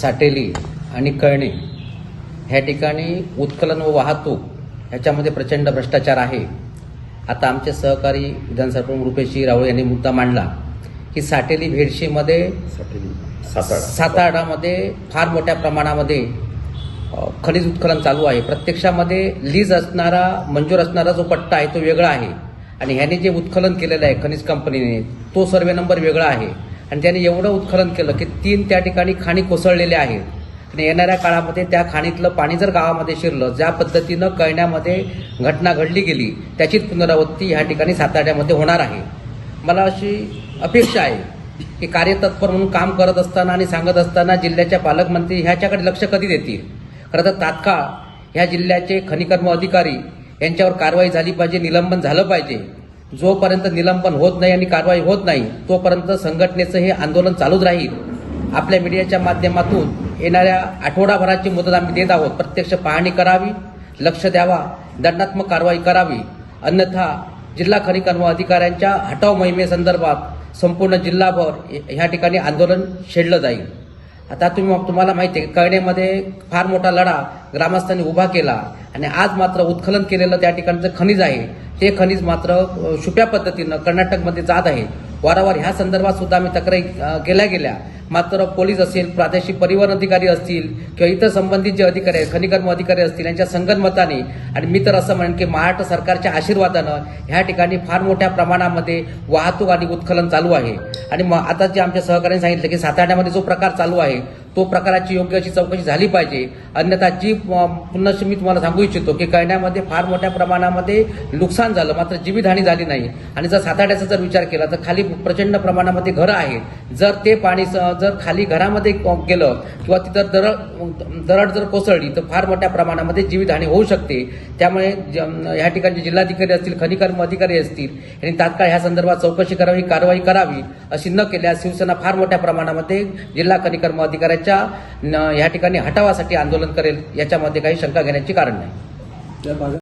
साटेली आणि कळणे ह्या ठिकाणी उत्खनन व वाहतूक ह्याच्यामध्ये प्रचंड भ्रष्टाचार आहे. आता आमचे सहकारी विधानसभा प्रमुख रुपेशजी रावळे यांनी मुद्दा मांडला की साटेली भेडशीमध्ये सातारा. सातारामध्ये फार मोठ्या प्रमाणामध्ये खनिज उत्खनन चालू आहे. प्रत्यक्षामध्ये लीज असणारा मंजूर असणारा जो पट्टा आहे तो वेगळा आहे. आणि ह्याने जे उत्खनन केलेलं आहे खनिज कंपनीने तो सर्वे नंबर वेगळा आहे. आणि त्याने एवढं उत्खनन केलं की तीन त्या ठिकाणी खाणी कोसळलेल्या आहेत. आणि येणाऱ्या काळामध्ये त्या खाणीतलं पाणी जर गावामध्ये शिरलं ज्या पद्धतीनं कळण्यामध्ये घटना घडली गेली त्याचीच पुनरावृत्ती ह्या ठिकाणी साताऱ्यामध्ये होणार आहे. मला अशी अपेक्षा आहे की कार्यतत्पर म्हणून काम करत असताना आणि सांगत असताना जिल्ह्याच्या पालकमंत्री ह्याच्याकडे लक्ष कधी देतील? खरं तर तात्काळ ह्या जिल्ह्याचे खनिकर्म अधिकारी यांच्यावर कारवाई झाली पाहिजे निलंबन झालं पाहिजे. जोपर्यंत निलंबन होत नाही आणि कारवाई होत नाही तोपर्यंत संघटनेचं हे आंदोलन चालूच राहील. आपल्या मीडियाच्या माध्यमातून येणाऱ्या आठवडाभराची मुदत आम्ही देत आहोत. प्रत्यक्ष पाहणी करावी लक्ष द्यावा दंडात्मक कारवाई करावी. अन्यथा जिल्हा खनिकर्म अधिकाऱ्यांच्या हटाव मोहिमेसंदर्भात संपूर्ण जिल्हाभर ह्या ठिकाणी आंदोलन छेडलं जाईल. आता तुम्ही तुम्हाला माहिती आहे कळण्यामध्ये फार मोठा लढा ग्रामस्थांनी उभा केला. आणि आज मात्र उत्खनन केलेलं त्या ठिकाणचं खनिज आहे. ते खनिज मात्र छुप्या पद्धतीनं कर्नाटकमध्ये जात आहे. वारंवार ह्या संदर्भात सुद्धा आम्ही तक्रारी केल्या गेल्या. मात्र पोलीस असेल प्रादेशिक परिवहन अधिकारी असतील किंवा इतर संबंधित जे अधिकारी आहेत खनिकर्म अधिकारी असतील यांच्या संगनमताने आणि मी तर असं म्हणेन की महाराष्ट्र सरकारच्या आशीर्वादानं ह्या ठिकाणी फार मोठ्या प्रमाणामध्ये वाहतूक आणि उत्खनन चालू आहे. आणि मग आता जे आमच्या सहकार्याने सांगितलं की साताऱ्यामध्ये जो प्रकार चालू आहे तो प्रकाराची योग्य अशी चौकशी झाली पाहिजे. अन्यथा जी पुन्हा मी तुम्हाला सांगू इच्छितो की कळण्यामध्ये फार मोठ्या प्रमाणामध्ये नुकसान झालं मात्र जीवितहानी झाली नाही. आणि जर साताड्याचा जर विचार केला तर खाली प्रचंड प्रमाणामध्ये घरं आहेत. जर ते पाणी स- जर खाली घरामध्ये गेलं किंवा तिथं दरड दरड जर कोसळली तर फार मोठ्या प्रमाणामध्ये जीवितहानी होऊ शकते. त्यामुळे ज- ह्या ठिकाणचे जिल्हाधिकारी असतील खनिकर्म अधिकारी असतील यांनी तात्काळ ह्या संदर्भात चौकशी करावी कारवाई करावी अशी न केल्यास शिवसेना फार मोठ्या प्रमाणामध्ये जिल्हा खनिकर्म अधिकाऱ्याच्या न- या ठिकाणी हटावासाठी आंदोलन करेल याच्यामध्ये काही शंका घेण्याची कारण नाही.